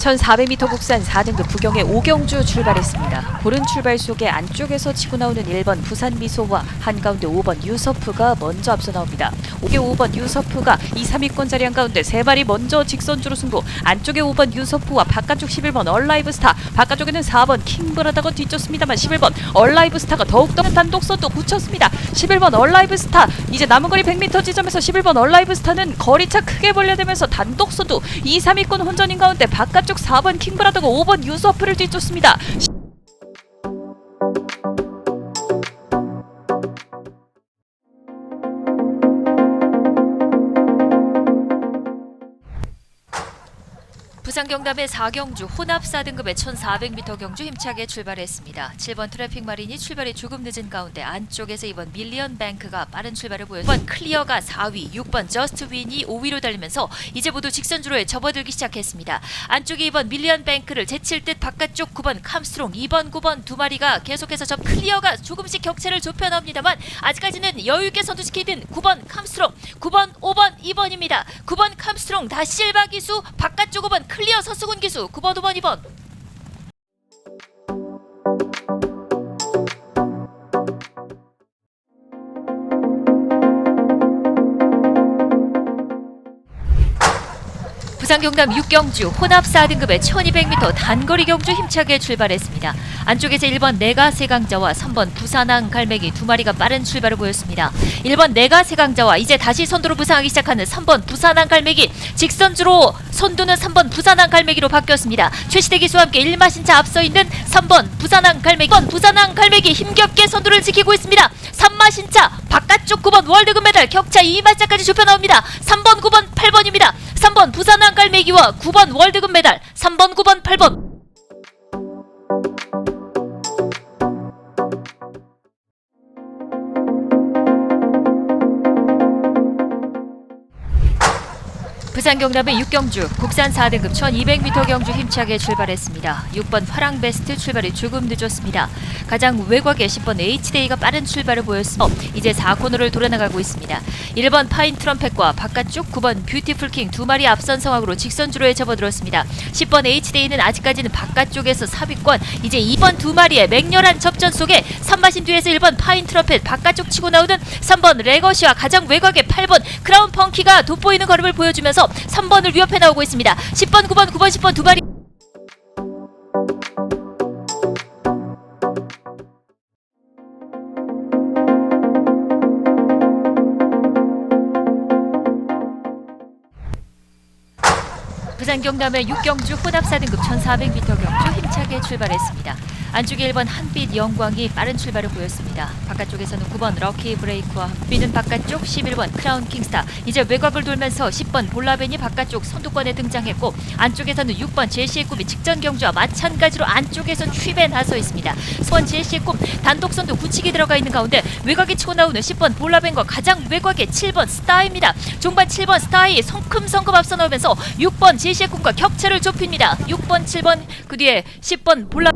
1400m 국산 4등급 부경의 오경주 출발했습니다. 고른 출발 속에 안쪽에서 치고 나오는 1번 부산 미소와 한가운데 5번 유서프가 먼저 앞서 나옵니다. 5개 5번 유서프가 2, 3위권 자리 한가운데 세 발이 먼저 직선주로 승부. 안쪽에 5번 유서프와 바깥쪽 11번 얼라이브 스타, 바깥쪽에는 4번 킹브라다가 뒤쫓습니다만 11번 얼라이브 스타가 더욱더 단독 선도 굳혔습니다. 11번 얼라이브 스타 이제 남은 거리 100m 지점에서 11번 얼라이브 스타는 거리차 크게 벌려대면서 단독 선두 2, 3위권 혼전인 가운데 바깥쪽 4번 킹브라더가 5번 유서프를 뒤쫓습니다. 부산 경남의 4경주 혼합 4등급의 1400m 경주 힘차게 출발했습니다. 7번 트래픽 마린이 출발이 조금 늦은 가운데 안쪽에서 2번 밀리언 뱅크가 빠른 출발을 보였고 6번 클리어가 4위, 6번 저스트 윈이 5위로 달리면서 이제 모두 직선주로에 접어들기 시작했습니다. 안쪽에 2번 밀리언 뱅크를 제칠 듯 바깥쪽 9번 캄스트롱, 2번, 9번 두 마리가 계속해서 접 클리어가 조금씩 격차를 좁혀 나옵니다만 아직까지는 여유 있게 선두시키는 9번 캄스트롱, 9번, 5번, 2번입니다. 9번 캄스트롱 다시 실바 기수, 바깥쪽 5번 클리어 서수군 기수, 9번, 5번, 2번. 부산 경남 육경주 혼합 4등급의 1200m 단거리 경주 힘차게 출발했습니다. 안쪽에서 1번 내가 세강자와 3번 부산항 갈매기 두 마리가 빠른 출발을 보였습니다. 1번 내가 세강자와 이제 다시 선두로 부상하기 시작하는 3번 부산항 갈매기 직선주로 선두는 3번 부산항 갈매기로 바뀌었습니다. 최시대 기수와 함께 1마신차 앞서 있는 3번 부산항 갈매기 3번 부산항 갈매기 힘겹게 선두를 지키고 있습니다. 3마신차 바깥쪽 9번 월드금 메달 격차 2마신차까지 좁혀 나옵니다. 3번 9번 8번입니다. 3번 부산항 갈매기와 9번 월드금 메달 3번 9번 8번 부산 경남의 육경주 국산 4등급 1200m 경주 힘차게 출발했습니다. 6번 파랑 베스트 출발이 조금 늦었습니다. 가장 외곽에 10번 H데이가 빠른 출발을 보였으며 이제 4코너를 돌아나가고 있습니다. 1번 파인 트럼펫과 바깥쪽 9번 뷰티풀 킹 두 마리 앞선 상황으로 직선주로에 접어들었습니다. 10번 H데이는 아직까지는 바깥쪽에서 4위권 이제 2번 두 마리의 맹렬한 접전 속에 3마신 뒤에서 1번 파인 트럼펫 바깥쪽 치고 나오는 3번 레거시와 가장 외곽에 8번 크라운 펑키가 돋보이는 걸음을 보여주면서 3번을 위협해 나오고 있습니다. 10번, 9번, 9번, 10번 두 마리 부산 경남의 육경주 혼합 4등급 1400m 경주 힘차게 출발했습니다. 안쪽에 1번 한빛 영광이 빠른 출발을 보였습니다. 바깥쪽에서는 9번 럭키 브레이크와 한빛은 바깥쪽 11번 크라운 킹스타 이제 외곽을 돌면서 10번 볼라벤이 바깥쪽 선두권에 등장했고 안쪽에서는 6번 제시의 꿈이 직전 경주와 마찬가지로 안쪽에서 취에 나서 있습니다. 10번 제시의 꿈 단독 선두 굳히게 들어가 있는 가운데 외곽에 치고 나오는 10번 볼라벤과 가장 외곽에 7번 스타입니다. 종반 7번 스타이 성큼성큼 앞서 나오면서 6번 제시의 꿈과 격차를 좁힙니다. 6번 7번 그 뒤에 10번 볼라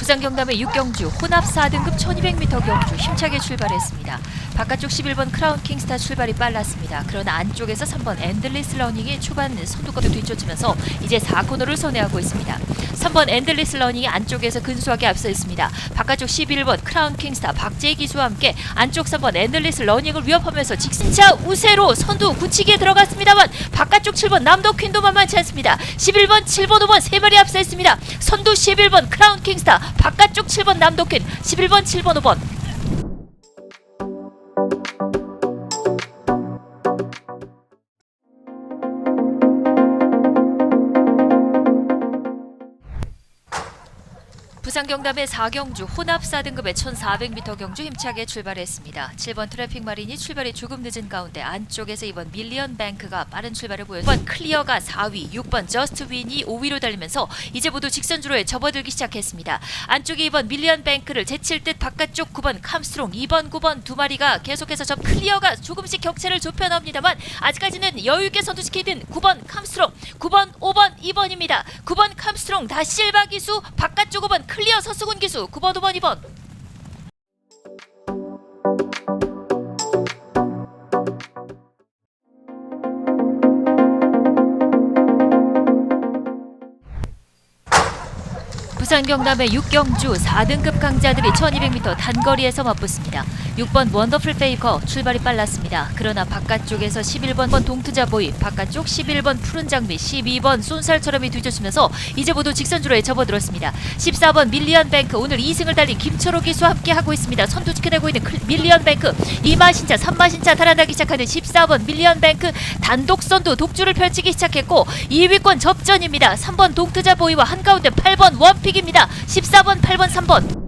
부산 경남의 육경주 혼합 4등급 1200m 경주 힘차게 출발했습니다. 바깥쪽 11번 크라운 킹스타 출발이 빨랐습니다. 그러나 안쪽에서 3번 엔들리스 러닝이 초반 선두권을 뒤쫓으면서 이제 4코너를 선회하고 있습니다. 3번 엔들리스 러닝이 안쪽에서 근소하게 앞서 있습니다. 바깥쪽 11번 크라운 킹스타 박재희 기수와 함께 안쪽 3번 엔들리스 러닝을 위협하면서 직진차 우세로 선두 굳히기에 들어갔습니다만 바깥쪽 7번 남도 퀸도 만만치 않습니다. 11번, 7번, 5번 세 마리 앞서 있습니다. 선두 11번 크라운 킹스타 바깥쪽 7번 남도 퀸 11번, 7번, 5번 경남의 4경주 혼합 4등급의 1400m 경주 힘차게 출발했습니다. 7번 트래픽 마린이 출발이 조금 늦은 가운데 안쪽에서 2번 밀리언 뱅크가 빠른 출발을 보였고 6번 클리어가 4위, 6번 저스트 윈이 5위로 달리면서 이제 모두 직선주로에 접어들기 시작했습니다. 안쪽에 2번 밀리언 뱅크를 제칠 듯 바깥쪽 9번 캄스트롱, 2번, 9번 두 마리가 계속해서 접 클리어가 조금씩 격차를 좁혀 나옵니다만 아직까지는 여유 있게 선두시키는 9번 캄스트롱, 9번, 5번, 2번입니다. 9번 캄스트롱 다시 실바 기수 바깥쪽 5번 클리어 서수군 기수 9번 5번 2번 부산 경남의 육경주 4등급 강자들이 1200m 단거리에서 맞붙습니다. 6번 원더풀 페이커 출발이 빨랐습니다. 그러나 바깥쪽에서 11번 동투자 보이, 바깥쪽 11번 푸른 장미, 12번 쏜살처럼이 뒤져주면서 이제 모두 직선주로에 접어들었습니다. 14번 밀리언 뱅크 오늘 2승을 달린 김철호 기수와 함께 하고 있습니다. 선두 지켜내고 있는 클- 밀리언 뱅크 2마신차 3마신차 달아나기 시작하는 14번 밀리언 뱅크 단독 선두 독주를 펼치기 시작했고 2위권 접전입니다. 3번 동투자 보이와 한가운데 8번 원픽 입니다. 14번 8번 3번